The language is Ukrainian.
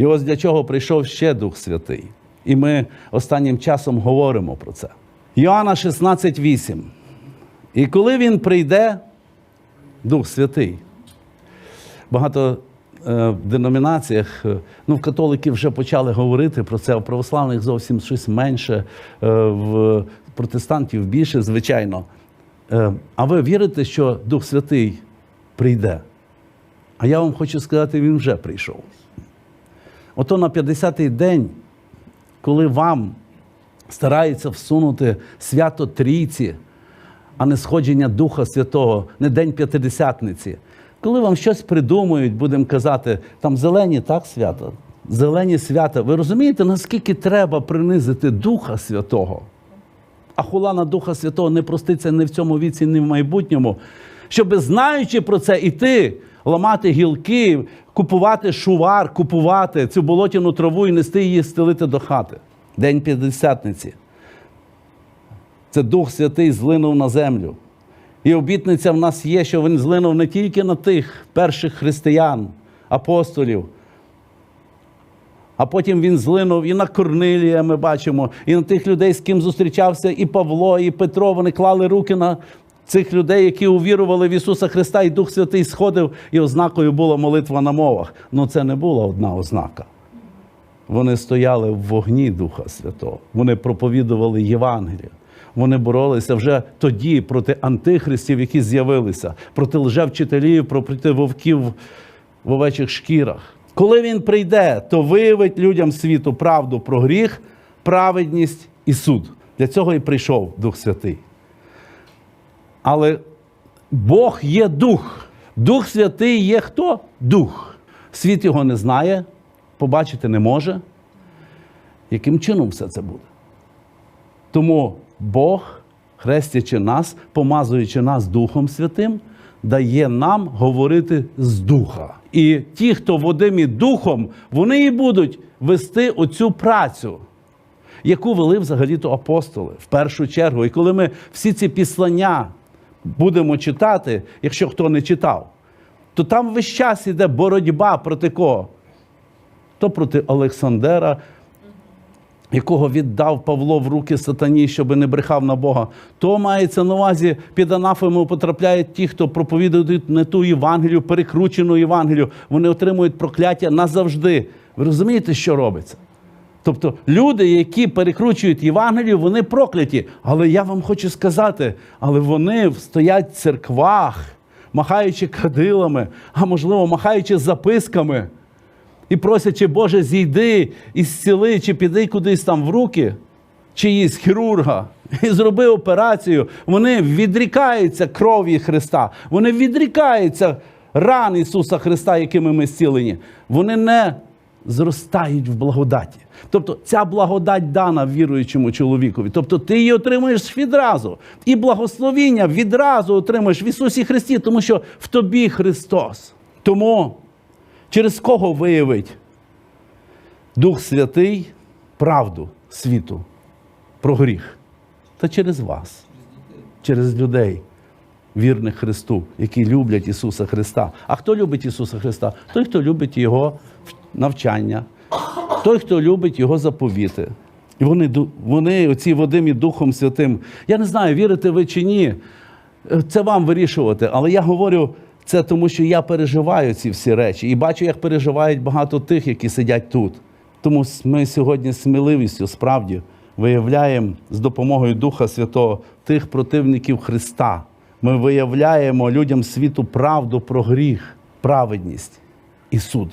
І ось для чого прийшов ще Дух Святий. І ми останнім часом говоримо про це. Йоанна 16,8. І коли він прийде, Дух Святий. Багато е, в деномінаціях, е, ну, в католиків вже почали говорити про це, а в православних зовсім щось менше, е, в протестантів більше, звичайно. А ви вірите, що Дух Святий прийде? А я вам хочу сказати, він вже прийшов. Ото на 50-й день, коли вам стараються всунути свято Трійці, а не сходження Духа Святого, не День П'ятидесятниці. Коли вам щось придумують, будемо казати, там зелені так свято, зелені свята. Ви розумієте, наскільки треба принизити Духа Святого? А хула на Духа Святого не проститься ні в цьому віці, ні в майбутньому. Щоби, знаючи про це, іти, ламати гілки, купувати шувар, купувати цю болотяну траву і нести її стелити до хати. День П'ятдесятниці. Це Дух Святий злинув на землю. І обітниця в нас є, що він злинув не тільки на тих перших християн, апостолів, а потім він злинув і на Корнилія, ми бачимо, і на тих людей, з ким зустрічався і Павло, і Петро. Вони клали руки на цих людей, які увірували в Ісуса Христа, і Дух Святий сходив, і ознакою була молитва на мовах. Ну це не була одна ознака. Вони стояли в вогні Духа Святого. Вони проповідували Євангелію. Вони боролися вже тоді проти антихристів, які з'явилися, проти лжевчителів, проти вовків в овечих шкірах. Коли він прийде, то виявить людям світу правду про гріх, праведність і суд. Для цього і прийшов Дух Святий. Але Бог є дух. Дух Святий є хто? Дух. Світ його не знає, побачити не може. Яким чином все це буде? Тому Бог, хрестячи нас, помазуючи нас Духом Святим, дає нам говорити з духа. І ті, хто водимі духом, вони і будуть вести оцю працю, яку вели взагалі-то апостоли в першу чергу. І коли ми всі ці післання будемо читати, якщо хто не читав, то там весь час іде боротьба проти кого? То проти Олександра, якого віддав Павло в руки сатані, щоб не брехав на Бога, то мається на увазі під анафему потрапляють ті, хто проповідують не ту Євангелію, перекручену Євангелію. Вони отримують прокляття назавжди. Ви розумієте, що робиться? Тобто люди, які перекручують Євангелію, вони прокляті. Але я вам хочу сказати, але вони стоять в церквах, махаючи кадилами, а можливо, махаючи записками і просячи, Боже, зійди і зціли, чи піди кудись там в руки, чиїсь хірурга, і зроби операцію. Вони відрікаються крові Христа. Вони відрікаються ран Ісуса Христа, якими ми зцілені. Вони не зростають в благодаті. Тобто ця благодать дана віруючому чоловікові. Тобто ти її отримуєш відразу. І благословіння відразу отримуєш в Ісусі Христі, тому що в тобі Христос. Тому через кого виявить Дух Святий правду світу про гріх? Та через вас, через людей, вірних Христу, які люблять Ісуса Христа. А хто любить Ісуса Христа? Той, хто любить Його навчання, той, хто любить Його заповіти. І вони, вони оці Вадимі Духом Святим. Я не знаю, вірите ви чи ні. Це вам вирішувати. Але я говорю це тому, що я переживаю ці всі речі і бачу, як переживають багато тих, які сидять тут. Тому ми сьогодні сміливістю справді виявляємо з допомогою Духа Святого тих противників Христа. Ми виявляємо людям світу правду про гріх, праведність і суд.